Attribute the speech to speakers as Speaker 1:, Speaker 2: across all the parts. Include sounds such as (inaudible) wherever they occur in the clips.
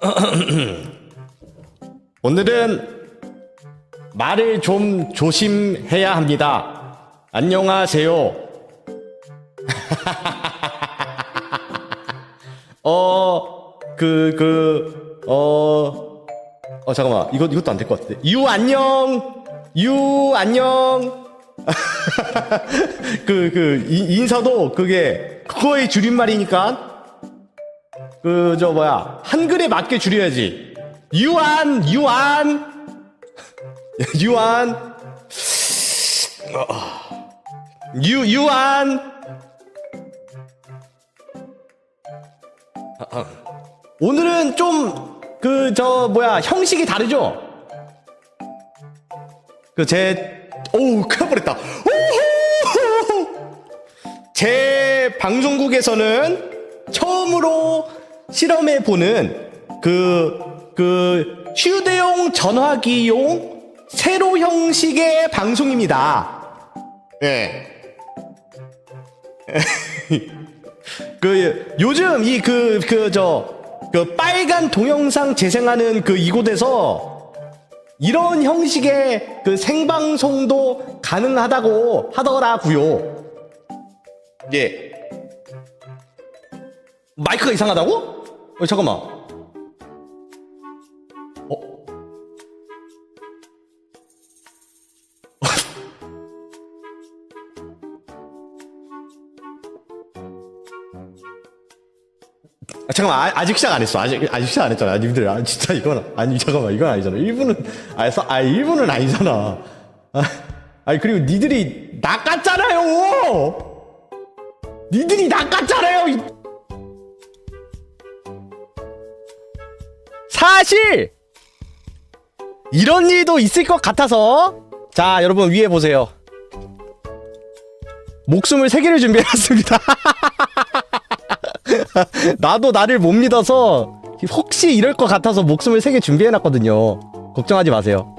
Speaker 1: (clears throat) 오늘은 말을 좀 조심해야 합니다. 안녕하세요. (laughs) 어, 그, 그, 어, 어, 잠깐만. 이거, 이것도 안 될 것 같은데. 유, 안녕! 유, 안녕! (laughs) 그, 그, 이- 인사도 그게, 그거의 줄임말이니까. 그, 저, 뭐야. 한글에 맞게 줄여야지. 유안! 유안! 어, 유, 유안! 오늘은 좀 그 저 뭐야 형식이 다르죠? 그제 오우 (laughs) 큰일. 오호! 제 방송국에서는 처음으로 실험해 보는 그, 그 휴대용 전화기용 세로 형식의 방송입니다. 예. (laughs) 그 요즘 이 그 그 저 그 빨간 동영상 재생하는 그 이곳에서 이런 형식의 그 생방송도 가능하다고 하더라고요. 예. 마이크가 이상하다고? 어, 잠깐만. 어? (laughs) 아, 잠깐만. 아, 아직 시작 안 했어. 아직 아직 시작 안 했잖아. 님들 아, 진짜 이건 아니 잠깐만. 이건 아니잖아. 1분은 아, 서, 아 1분은 아니잖아. 아, 아니 그리고 니들이 낚았잖아요. 니들이 낚았잖아요 사실 이런 일도 있을 것 같아서 자 여러분 위에 보세요 목숨을 세 개를 준비해놨습니다 (laughs) 나도 나를 못 믿어서 혹시 이럴 것 같아서 목숨을 세개 준비해놨거든요. 걱정하지 마세요.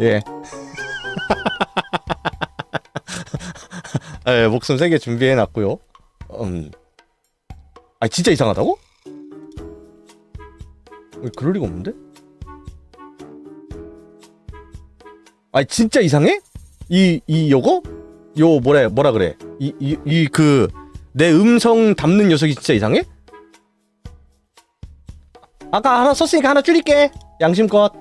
Speaker 1: 예. (laughs) 예, 목숨 세개 준비해놨고요. 음. 아, 진짜 이상하다고? 왜 그럴 리가 없는데? 아, 진짜 이상해? 이, 이, 요거? 요, 뭐래, 뭐라 그래? 이, 이, 이, 그, 내 음성 담는 녀석이 진짜 이상해? 아까 하나 썼으니까 하나 줄일게 양심껏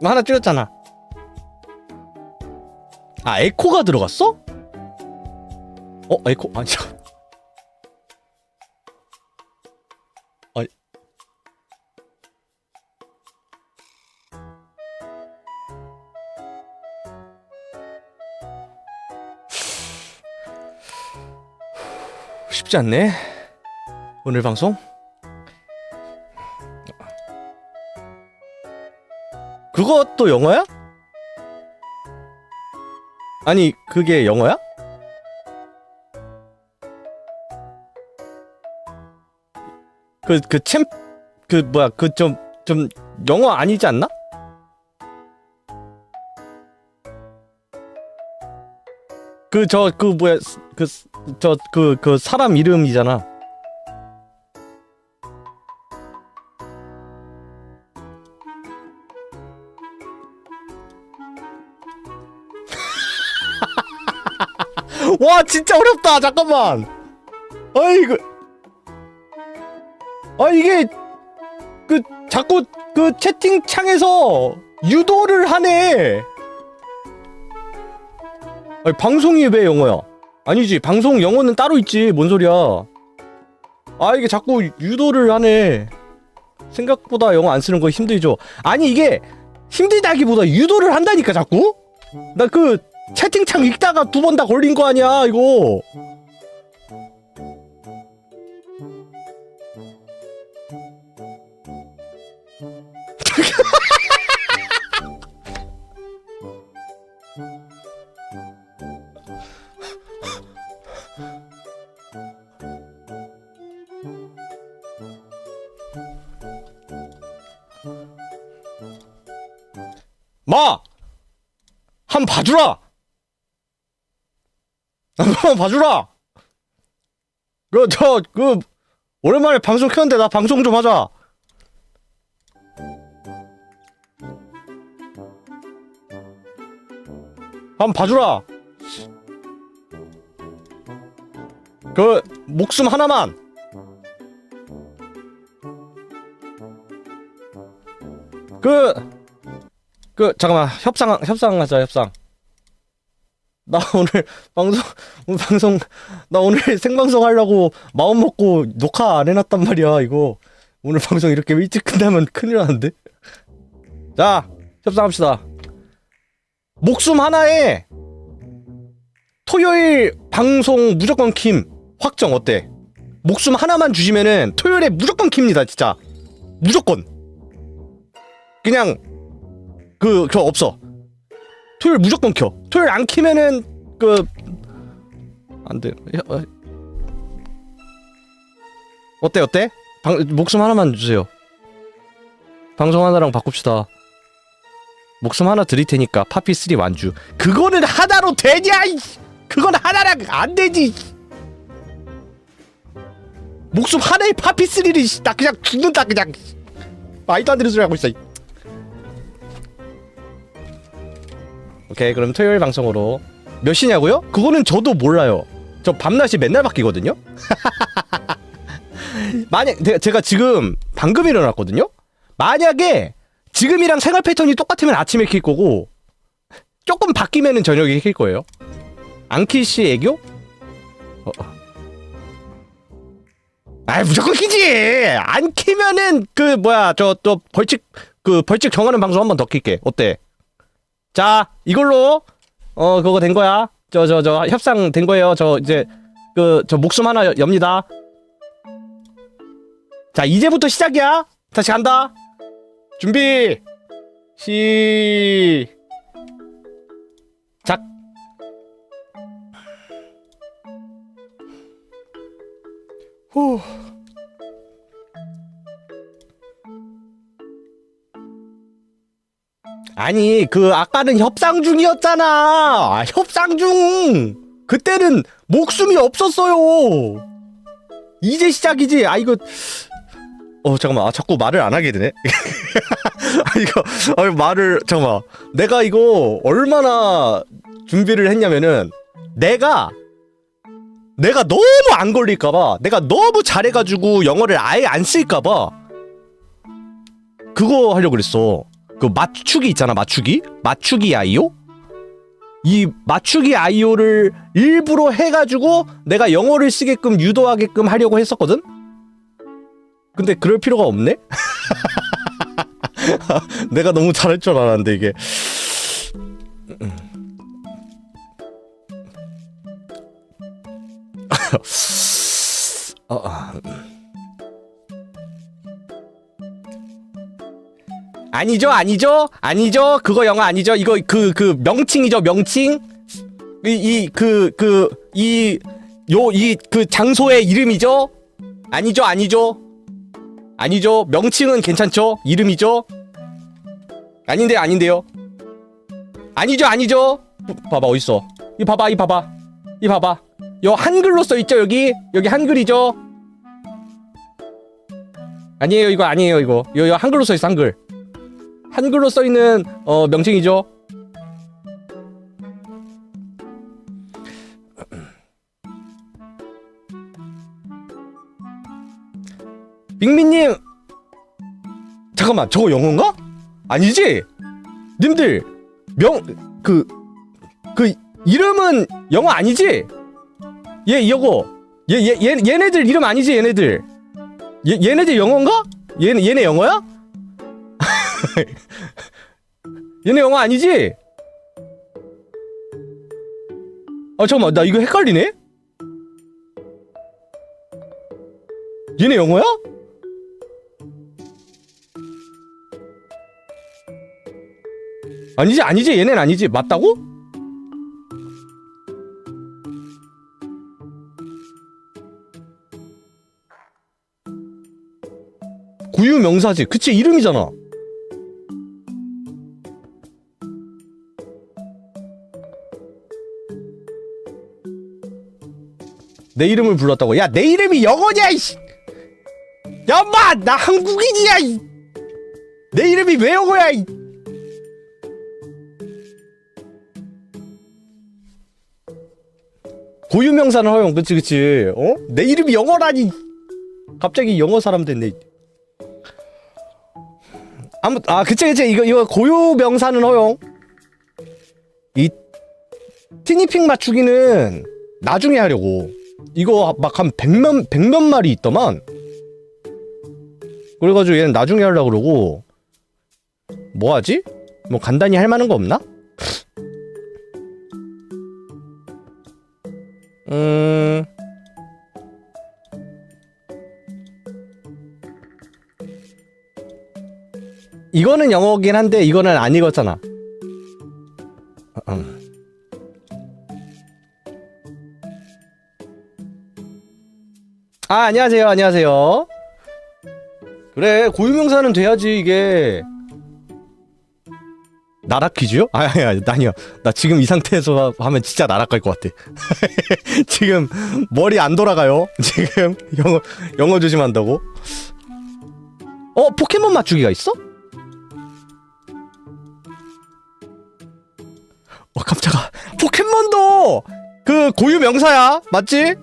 Speaker 1: 뭐 하나 줄였잖아 아 에코가 들어갔어? 어 에코 아니 저아 쉽지 않네. 오늘 방송. 그것도 영어야? 아니, 그게 영어야? 그, 그, 챔, 그, 뭐야, 그, 좀, 좀, 영어 아니지 않나? 그, 저, 그, 뭐야, 그, 저, 그, 그, 사람 이름이잖아. (laughs) 와, 진짜 어렵다. 잠깐만. 아이고. 아, 이게, 그, 자꾸, 그, 채팅창에서 유도를 하네. 아니, 방송이 왜 영어야? 아니지 방송 영어는 따로 있지 뭔 소리야. 아 이게 자꾸 유도를 하네. 생각보다 영어 안 쓰는 거 힘들죠. 아니 이게 힘들다기보다 유도를 한다니까 자꾸? 나 그 채팅창 읽다가 두 번 다 걸린 거 아니야 이거 (laughs) 마! 한 봐주라! 한번 봐주라. 그 저 그 오랜만에 방송 켰는데 나 방송 좀 하자. 한번 봐주라. 그 목숨 하나만. 그, 그, 잠깐만, 협상, 협상하자, 협상. 나 (laughs) 오늘 방송, 오늘 방송, 나 오늘 (laughs) 생방송 하려고 마음 먹고 녹화 안 해놨단 말이야, 이거. 오늘 방송 이렇게 일찍 끝나면 큰일 나는데? 자, 협상합시다. 목숨 하나에 토요일 방송 무조건 킴 확정 어때? 목숨 하나만 주시면은 토요일에 무조건 킵니다, 진짜. 무조건. 그냥 그저 없어. 토요일 무조건 켜. 토요일 안 키면은 그 안 돼. 야, 어. 어때 어때? 방, 목숨 하나만 주세요. 방송 하나랑 바꿉시다. 목숨 하나 드릴 테니까 파피 3 완주. 그거는 하나로 되냐? 이 그건 하나랑 안 되지. 목숨 하나에 파피 3를 나 그냥 죽는다 그냥. 말도 안 되는 소리 하고 있어. 이. 오케이 그럼 토요일 방송으로 몇 시냐고요? 그거는 저도 몰라요. 저 밤낮이 맨날 바뀌거든요. (laughs) 만약 내- 제가 지금 방금 일어났거든요. 만약에 지금이랑 생활 패턴이 똑같으면 아침에 킬 거고 조금 바뀌면은 저녁에 킬 거예요. 안키씨 애교? 어. 어. 아 무조건 키지. 안 키면은 그 뭐야 저 또 벌칙 그 벌칙 정하는 방송 한 번 더 킬게. 어때? 자 이걸로 어 그거 된 거야. 저 저 저 협상 된 거예요. 저 이제 그 저 목숨 하나 여- 엽니다. 자 이제부터 시작이야. 다시 간다. 준비 시 작. 후. 아니 그 아까는 협상 중이었잖아. 아, 협상 중. 그때는 목숨이 없었어요. 이제 시작이지. 아 이거 어 잠깐만. 아 자꾸 말을 안 하게 되네. (laughs) 아 이거 아 말을 잠깐만. 내가 이거 얼마나 준비를 했냐면은 내가 내가 너무 안 걸릴까봐 내가 너무 잘해가지고 영어를 아예 안 쓸까봐 그거 하려고 그랬어 그 맞추기 있잖아 맞추기? 맞추기 아이오? 이 맞추기 아이오를 일부러 해가지고 내가 영어를 쓰게끔 유도하게끔 하려고 했었거든? 근데 그럴 필요가 없네? (laughs) 내가 너무 잘할 줄 알았는데 이게. (laughs) 어, 어. 아니죠, 아니죠, 아니죠. 그거 영화 아니죠. 이거 그그 명칭이죠, 명칭. 이 그 그 이 요 이 그 장소의 이름이죠. 아니죠, 아니죠. 아니죠. 명칭은 괜찮죠. 이름이죠. 아닌데 아닌데요. 아니죠, 아니죠. 봐봐 어딨어. 이 봐봐, 이 봐봐, 이 봐봐. 요 한글로 써 있죠 여기 여기 한글이죠. 아니에요 이거 아니에요 이거 요, 요 한글로 써 있어 한글. 한글로 써 있는 어 명칭이죠. (clears throat) 빅민님 잠깐만 저거 영어인가? 아니지? 님들 명그그 이름은 영어 아니지? 얘 이거 얘, 얘, 얘 얘네들 이름 아니지 얘네들 얘, 얘네들 영어인가? 얘네 얘네 영어야? (laughs) 얘네 영어 아니지? 아 잠깐만 나 이거 헷갈리네? 얘네 영어야? 아니지 아니지 얘네는 아니지 맞다고? 구유 명사지 그치 이름이잖아 내 이름을 불렀다고. 야 내 이름이 영어냐 이씨. 야마 나 한국인이야 이. 내 이름이 왜 영어야 이. 고유명사는 허용. 그치 그치. 어? 내 이름이 영어라니. 갑자기 영어 사람 됐네. 아무 아 그치 그치. 이거 이거 고유명사는 허용. 이 티니핑 맞추기는 나중에 하려고 이거 막 한 백몇 백몇 마리 있더만 그래가지고 얘는 나중에 하려고 그러고 뭐 하지? 뭐 간단히 할 만한 거 없나? 음 이거는 영어긴 한데 이거는 안 읽었잖아. 아 안녕하세요 안녕하세요. 그래 고유명사는 돼야지 이게. 나락 퀴즈요? 아, 아니, 아니, 아니요. 나 지금 이 상태에서 하면 진짜 나락 갈 것 같아. (laughs) 지금 머리 안 돌아가요. (laughs) 지금 영어 영어 조심한다고. 어 포켓몬 맞추기가 있어? 어 깜짝아. 포켓몬도 그 고유 명사야 맞지?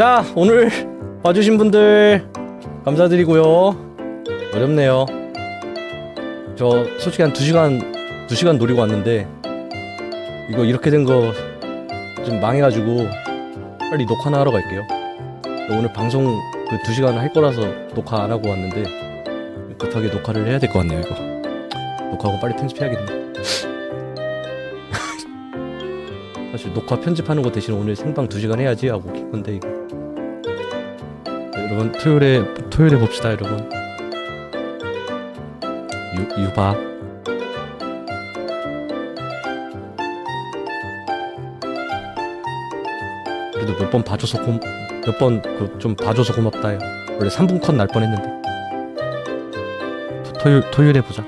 Speaker 1: 자 오늘 봐주신 분들 감사드리고요. 어렵네요. 저 솔직히 한 2시간 2시간 노리고 왔는데 이거 이렇게 된 거 좀 망해가지고 빨리 녹화나 하러 갈게요. 오늘 방송 그 2시간 할 거라서 녹화 안 하고 왔는데 급하게 녹화를 해야 될 것 같네요 이거. 녹화하고 빨리 편집해야겠네. (laughs) 사실 녹화 편집하는 거 대신 오늘 생방 2시간 해야지 하고 기쁜데 이거. 네, 여러분 토요일에 토요일에 봅시다 여러분. 유, 유바. 그래도 몇 번 봐줘서 고 몇번 그 좀 봐줘서 고맙다 야 원래 3분 컷 날 뻔했는데. 토, 토요일 토요일에 보자